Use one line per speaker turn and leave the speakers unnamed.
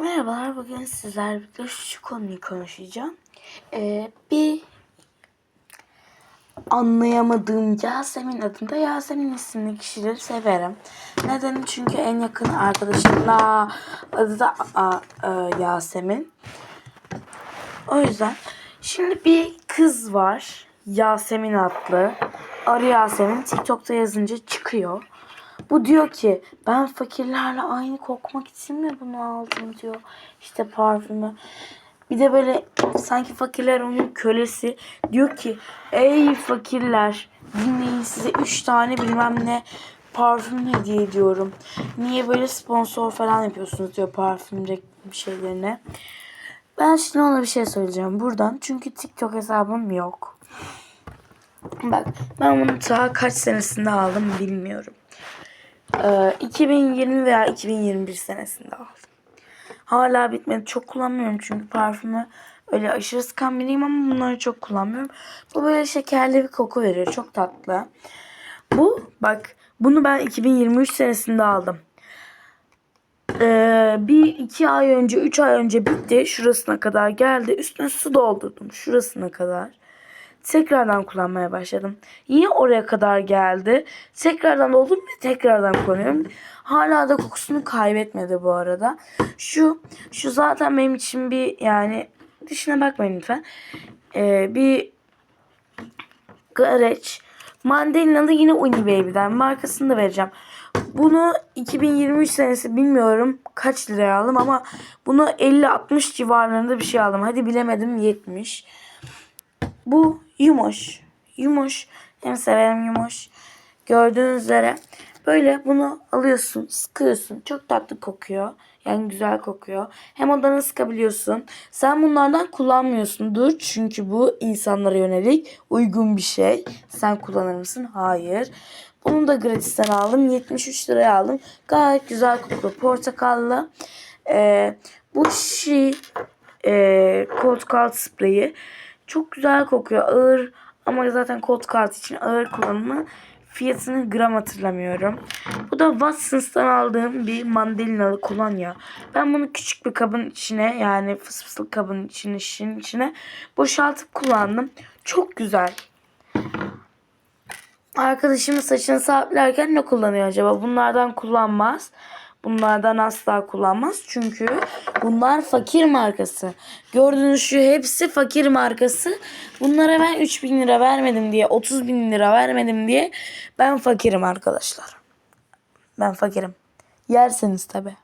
Merhabalar, bugün sizlerle birlikte şu konuyu konuşacağım. Ee, bir anlayamadığım Yasemin adında Yasemin isimli kişileri severim. Neden? Çünkü en yakın arkadaşımla adı da a, a, Yasemin. O yüzden şimdi bir kız var. Yasemin adlı. Arı Yasemin TikTok'ta yazınca çıkıyor. Bu diyor ki ben fakirlerle aynı kokmak için mi bunu aldım diyor. İşte parfümü. Bir de böyle sanki fakirler onun kölesi. Diyor ki ey fakirler dinleyin size 3 tane bilmem ne parfüm hediye ediyorum. Niye böyle sponsor falan yapıyorsunuz diyor parfüm reklam şeylerine. Ben şimdi ona bir şey söyleyeceğim buradan. Çünkü TikTok hesabım yok. Bak ben bunu ta kaç senesinde aldım bilmiyorum. Ee, 2020 veya 2021 senesinde aldım. Hala bitmedi. Çok kullanmıyorum çünkü parfümü öyle aşırı sıkan biriyim ama bunları çok kullanmıyorum. Bu böyle şekerli bir koku veriyor. Çok tatlı. Bu bak bunu ben 2023 senesinde aldım. Ee, bir iki ay önce, üç ay önce bitti. Şurasına kadar geldi. Üstüne su doldurdum. Şurasına kadar. Tekrardan kullanmaya başladım. Yine oraya kadar geldi. Tekrardan doldurdum ve tekrardan kullanıyorum. Hala da kokusunu kaybetmedi bu arada. Şu şu zaten benim için bir yani dışına bakmayın lütfen. Ee, bir Gareç. Mandalinalı yine Uni Baby'den. Markasını da vereceğim. Bunu 2023 senesi bilmiyorum kaç liraya aldım ama bunu 50-60 civarlarında bir şey aldım. Hadi bilemedim 70. Bu Yumoş. Yumoş. Hem severim Yumoş. Gördüğünüz üzere böyle bunu alıyorsun, sıkıyorsun. Çok tatlı kokuyor. Yani güzel kokuyor. Hem odanı sıkabiliyorsun. Sen bunlardan kullanmıyorsundur. Çünkü bu insanlara yönelik uygun bir şey. Sen kullanır mısın? Hayır. Bunu da gratisten aldım. 73 liraya aldım. Gayet güzel kokuyor. Portakallı. Ee, bu şi e, cold kalt spreyi. Çok güzel kokuyor. Ağır ama zaten cold kalt için ağır kullanımı. Fiyatını gram hatırlamıyorum. Bu da Watsons'tan aldığım bir mandalinalı kolonya. Ben bunu küçük bir kabın içine yani fıs fıslık kabın içine, şişin içine boşaltıp kullandım. Çok güzel. Arkadaşımın saçını sabitlerken ne kullanıyor acaba? Bunlardan kullanmaz. Bunlardan asla kullanmaz. Çünkü bunlar fakir markası. Gördüğünüz şu hepsi fakir markası. Bunlara ben 3000 lira vermedim diye 30 bin lira vermedim diye ben fakirim arkadaşlar. Ben fakirim. Yerseniz tabi.